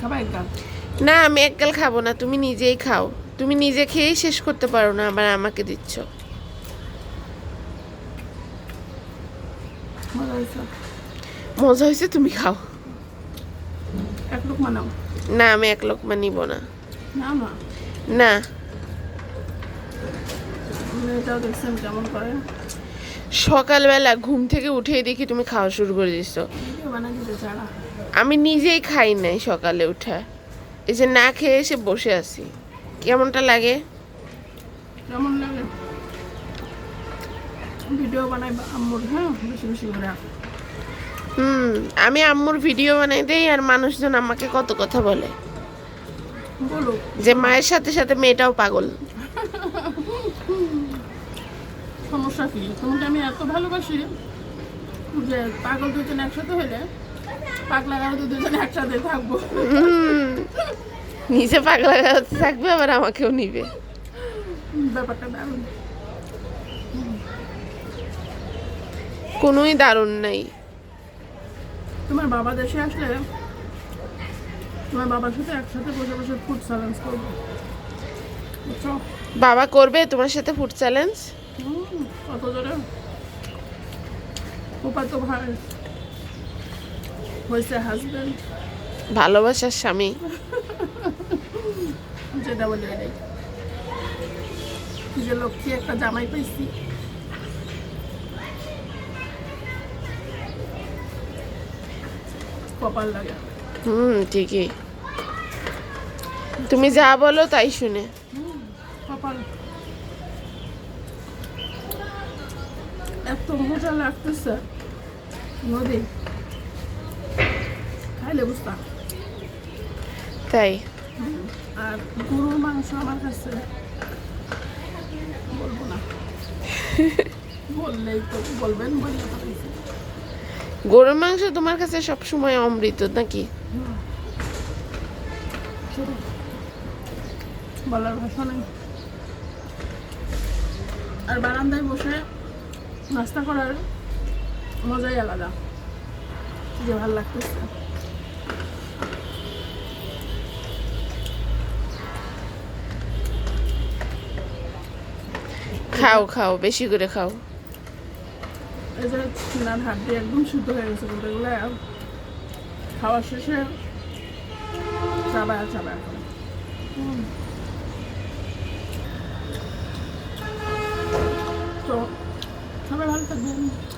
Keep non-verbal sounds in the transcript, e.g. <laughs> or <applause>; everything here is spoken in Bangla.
খাবা এক গাল না আমি একগাল খাব না তুমি নিজেই খাও। তুমি নিজে খেয়েই শেষ করতে পারো না আবার আমাকে দিচ্ছ। মজা হয়েছে? তুমি খাও। এক লোক মানাও না আমি এক লোকমা নিব না। না মেয়েটাও দেখছেন কেমন করে। সকালবেলা ঘুম থেকে উঠেই দেখি তুমি খাওয়া শুরু করে চাড়া আমি নিজেই খাই নাই সকালে উঠে। এই যে না খেয়ে এসে বসে আছি। কেমনটা লাগে? কেমন লাগে? ভিডিও বানাই আম্মুর হ্যাঁ? বেশি বেশি করে। হুম আমি আম্মুর ভিডিও বানাই দেই আর মানুষজন আমাকে কত কথা বলে। যে মায়ের সাথে সাথে মেয়েটাও পাগল। <laughs> সমস্যা কি? তোমাকে আমি এত ভালোবাসি যে পাগল দুজন একসাথে হলে পাগলা গাও দুজন একসাথে থাকব। নিজে পাগলা গাছতে থাকবে আবার আমাকেও নিবে। ব্যাপারটা দারুণ। কোনোই দারুণ নাই। তোমার বাবা দেশে আসলে তোমার বাবার সাথে একসাথে বসে বসে ফুড চ্যালেঞ্জ করব। বাবা করবে তোমার সাথে ফুড চ্যালেঞ্জ কত জোরে ওপা তো ভাই হয়েছে হাজবেন্ড ভালোবাসার স্বামী। যেটা বলে এটাই যে লক্ষ্মী একটা জামাই পাইছি। কপাল লাগে। হুম ঠিকই। তুমি যা বলো তাই শুনে। কপাল। এত মজা লাগতেছে। নদী। খাইলে বুঝতাম তাই? আর গরুর মাংস আমার কাছে বলব না। বললেই তো বলবেন বললে গরুর মাংস তোমার কাছে সব সময় অমৃত নাকি? বলার ভাষা নেই। আর বারান্দায় বসে নাস্তা করার মজাই আলাদা। যে ভালো লাগতেছে। খাও খাও বেশি করে খাও। এই যে ছিনার হাত দিয়ে একদম শুদ্ধ হয়ে গেছে খাওয়া শেষে চাবায় চাবায় করে। তো Nakakagulo.